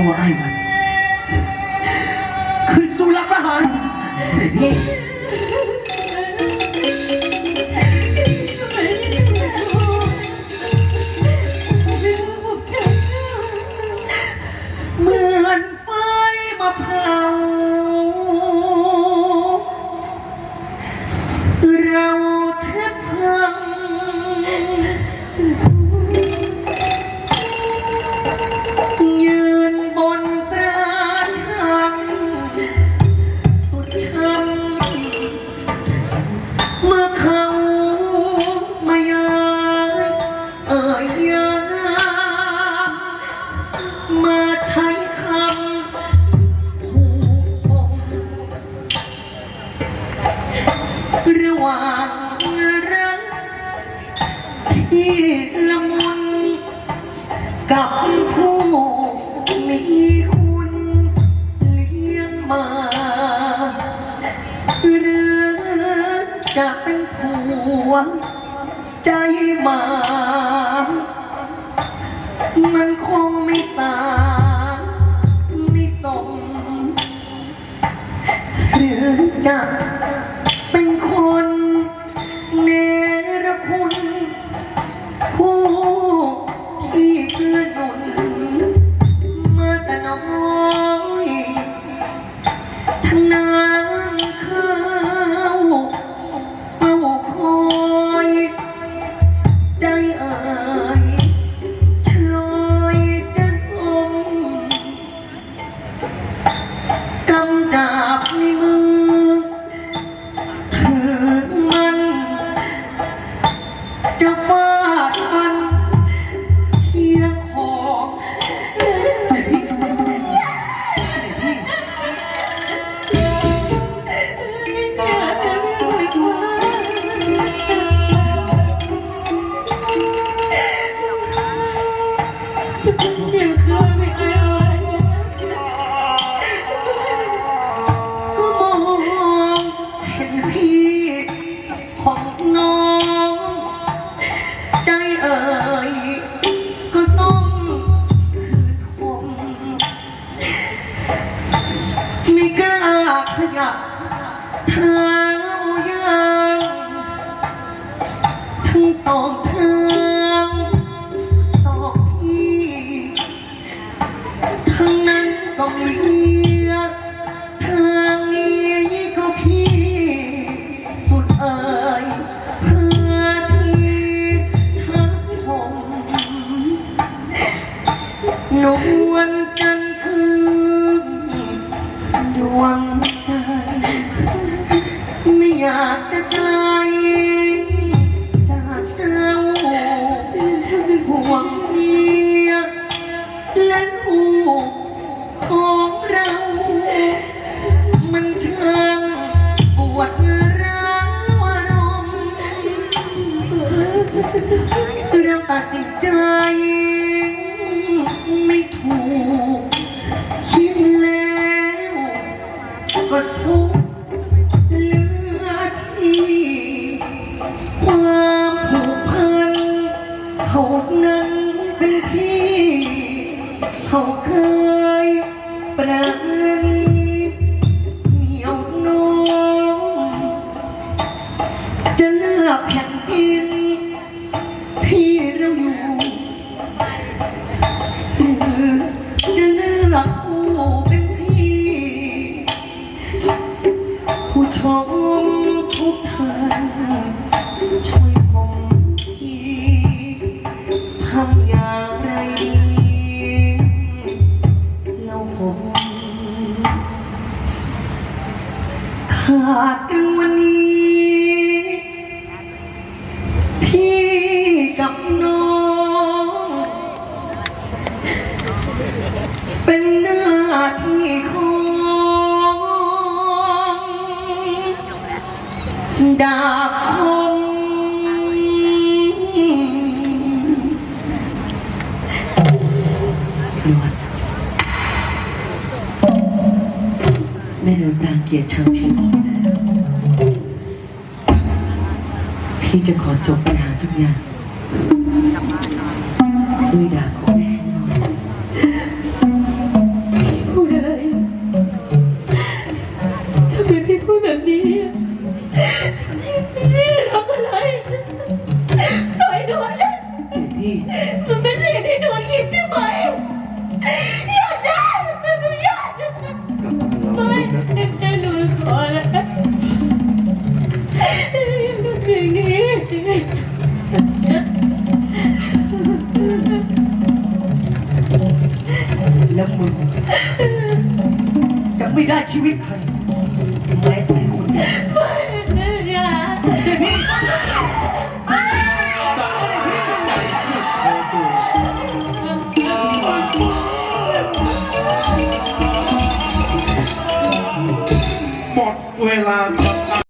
จับตัวไอ้มัน ขึ้นสู่รับประหารเสด็จพี่ เอ่ยยามมาใช้คำผูกคงระหว่างรักที่ละมุนกับผู้มีคุณเลี้ยงมาหรือจะเป็นผัวใจมา ยังเคยไม่เคยอะไรก็มองเห็นพี่ของน้อง ใจเอ่ยก็ต้องคืนคงไม่กล้าขยับเท้ายางทั้งสอง นวลจันทร์คืนดวงใจไม่อยากจะ ก็ทุกข์เหลือที่ ความผูกพันเขานั้นเป็นพี่ เขาเคยประ ขาดกันวันนี้ พี่กับน้อง เป็นหน้าที่ของดาบคมหนวด ได้โดนรังเกียรติชังชิงคนแล้ว พี่จะขอจบปัญหาทุกอย่าง ด้วยดาบของแม่พี่พูดอะไรทำไมพี่พูดแบบนี้พี่ทำอะไรปล่อยหนูเลยพี่ แล้วมึงจะไม่ได้ชีวิตใครแม้แต่คนเดียวอย่เสียพี่หมดเวลา